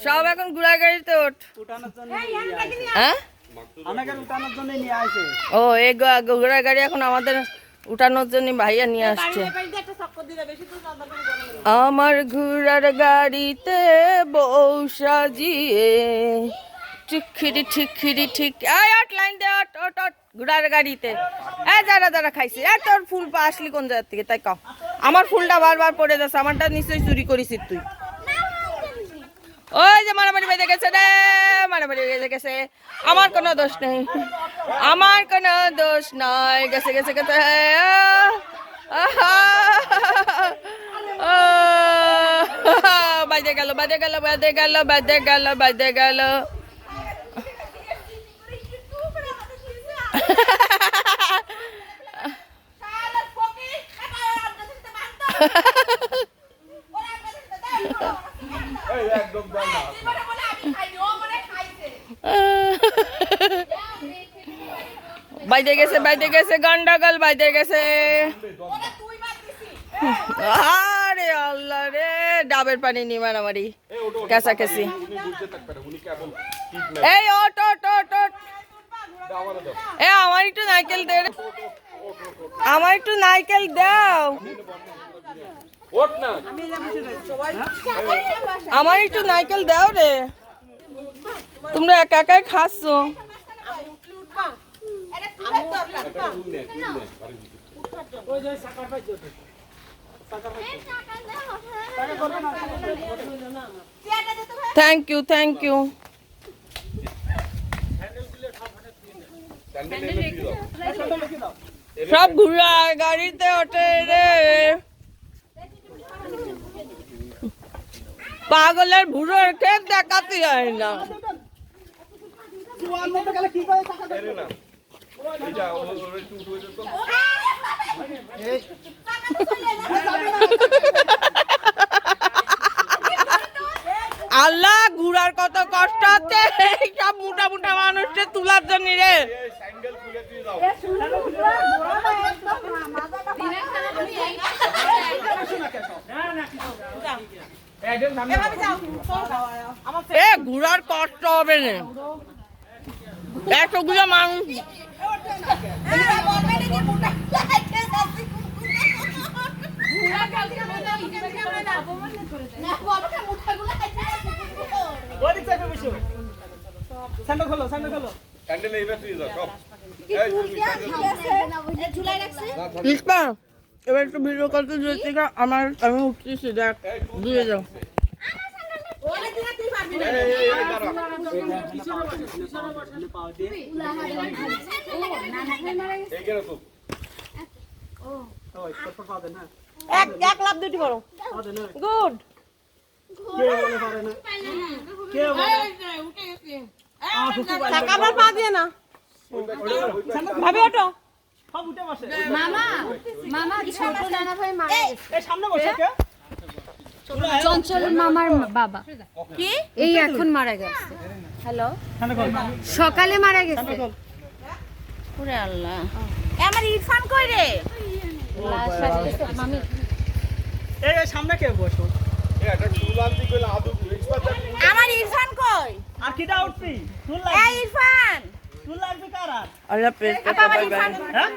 সব এখন ঘোড়া গাড়িতে ওঠ হ্যাঁ? ও এই গা- ঘোড়া গাড়ি এখন আমাদের উঠানোর জন্য ভাইয়া নিয়ে আসছে। আমার ঘোড়ার গাড়িতে বউ সাজিয়ে ঠিকিরি ঠিকিরি ঠিক আট লাইন দে অট অট অট ঘোড়ার গাড়িতে। এ যারা যারা খাইছে। এ তোর ফুল পা আসলি কোন জায়গা থেকে? তাই কম আমার ফুলটা বারবার পড়ে যাচ্ছে আমারটা নিশ্চয়ই চুরি করেছিস তুই। যে মারামারি বেঁধে গেছে রে, মারামারি বেঁধে গেছে। আমার কোনো দোষ নেই। আমার কোনো দোষ নাই। গেছে গেছে গেছে। বাজে গেল বাজে গেল বাজে গেল বাজে গেল বাজে গেল। বাইদে গেছে বাইদে গেছে গন্ডগোল বাইদে গেছে। আরে আল্লাহ রে ডাবের পানি নি মারামারি কেসা কেসি এই ওট ওট ওট ওট এ আমার একটু নারকেল দে আমার একটু নারকেল দাও। আমার একটু নাইকেল দাও রে। তোমরা একা একাই খাচ্ছ। থ্যাংক ইউ থ্যাংক ইউ সব ঘুরা গাড়িতে ওঠে রে। পাগলের ভুড়োর খেপ দেখাতে যায় না। কি আল্লাহ ঘুরার কত কষ্ট এই সব মোটা মোটা মানুষকে তোলার জন্য রে। এ ঘুরার কষ্ট হবে না। এতগুলো মানুষ স্যান্ডেল খোলো স্যান্ডেল খোলো স্যান্ডেল এইবার তুই যা সব এই তুমি স্যান্ডেল ঝুলাই রাখছে? ইস্পা এবার একটু ভিডিও করতে দিয়েছি আমার আমি উঠতেছি দেখ, দিয়ে যাও। এক লাভ দুটি করো গুড। পা দিয়ে না। ভাবি ওটো মামা মামা ছোট নানা ভাই মারা গেছে? এই সামনে বসে কে চঞ্চল মামার বাবা। কি? এই এখন মারা গেছে। হ্যালো? সকালে মারা গেছে। ওরে আল্লাহ। আমার ইরফান কই রে? মামি। এই সামনে কে বসো। আমার ইরফান কই? আর কিটা উঠছি এই ইরফান। চুল লাগবে কার আর? আল্লাহ পেট হ্যাঁ?